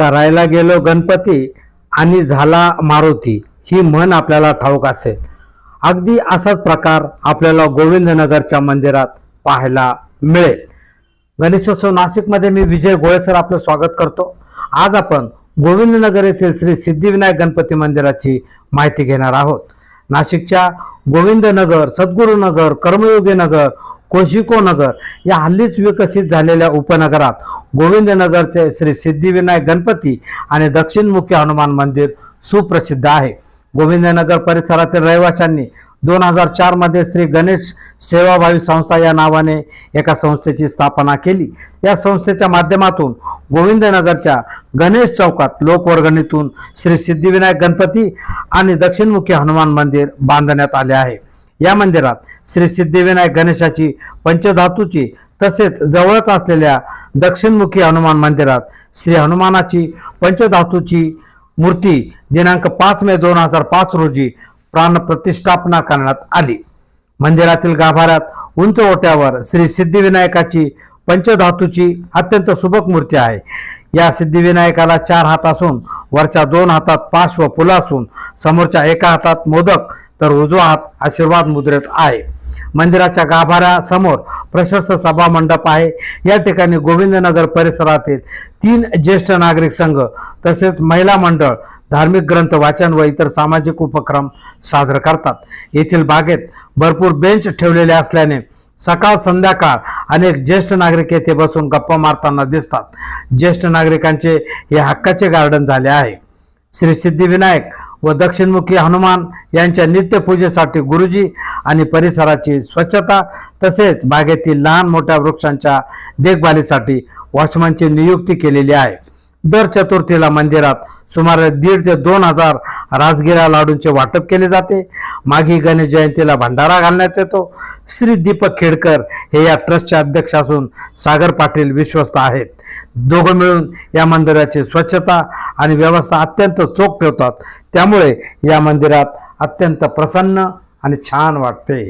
करायला गेलो गणपती आणि झाला मारुती ही म्हण आपल्याला ठाऊक असेल. अगदी असाच प्रकार आपल्याला गोविंदनगरच्या मंदिरात पाहायला मिळेल. गणेशोत्सव नाशिकमध्ये मी विजय गोळे सर आपलं स्वागत करतो. आज आपण गोविंदनगर येथील श्री सिद्धिविनायक गणपती मंदिराची माहिती घेणार आहोत. नाशिकच्या गोविंदनगर सद्गुरुनगर कर्मयोगी नगर कोशिको नगर या हल्लीच विकसित झालेल्या उपनगरात गोविंदनगरचे श्री सिद्धिविनायक गणपती आणि दक्षिणमुखी हनुमान मंदिर सुप्रसिद्ध आहे. गोविंदनगर परिसरातील रहिवाशांनी दोन हजार चारमध्ये श्री गणेश सेवाभावी संस्था या नावाने एका संस्थेची स्थापना केली. या संस्थेच्या माध्यमातून गोविंदनगरच्या गणेश चौकात लोकवर्गणीतून श्री सिद्धिविनायक गणपती आणि दक्षिणमुखी हनुमान मंदिर बांधण्यात आले आहे. या मंदिरात श्री सिद्धिविनायक गणेशाची पंचधातूची तसेच जवळच असलेल्या दक्षिणमुखी हनुमान मंदिरात श्री हनुमानाची पंचधातूची मूर्ती दिनांक पाच मे दोन हजार पाच रोजी प्राणप्रतिष्ठापना करण्यात आली. मंदिरातील गाभाऱ्यात उंच ओट्यावर श्री सिद्धिविनायकाची पंचधातूची अत्यंत सुबक मूर्ती आहे. या सिद्धिविनायकाला चार हात असून वरच्या दोन हातात पाश व फुलं असून समोरच्या एका हातात मोदक तर उजवा हात आशीर्वाद मुद्रेत आहे. मंदिराच्या गाभाऱ्यासमोर प्रशस्त सभा मंडप आहे. या ठिकाणी गोविंदनगर परिसरातील तीन ज्येष्ठ नागरिक संघ तसेच महिला मंडळ धार्मिक ग्रंथ वाचन व इतर सामाजिक उपक्रम सादर करतात. येथील बागेत भरपूर बेंच ठेवलेले असल्याने सकाळ संध्याकाळ अनेक ज्येष्ठ नागरिक येथे बसून गप्पा मारताना दिसतात. ज्येष्ठ नागरिकांचे हे हक्काचे गार्डन झाले आहे. श्री सिद्धिविनायक व दक्षिणमुखी हनुमान यांच्या नित्यपूजेसाठी गुरुजी आणि परिसराची स्वच्छता तसेच बागेतील लहान मोठ्या वृक्षांच्या देखभालीसाठी वॉचमनची नियुक्ती केलेली आहे. दर चतुर्थीला मंदिरात सुमारे दीड ते दोन हजार राजगिरा लाडूंचे वाटप केले जाते. माघी गणेश जयंतीला भंडारा घालण्यात येतो. श्री दीपक खेडकर हे या ट्रस्टचे अध्यक्ष असून सागर पाटील विश्वस्त आहेत. दोघं मिळून या मंदिराची स्वच्छता आणि व्यवस्था अत्यंत चोख ठेवतात. त्यामुळे या मंदिरात अत्यंत प्रसन्न आणि छान वाटते.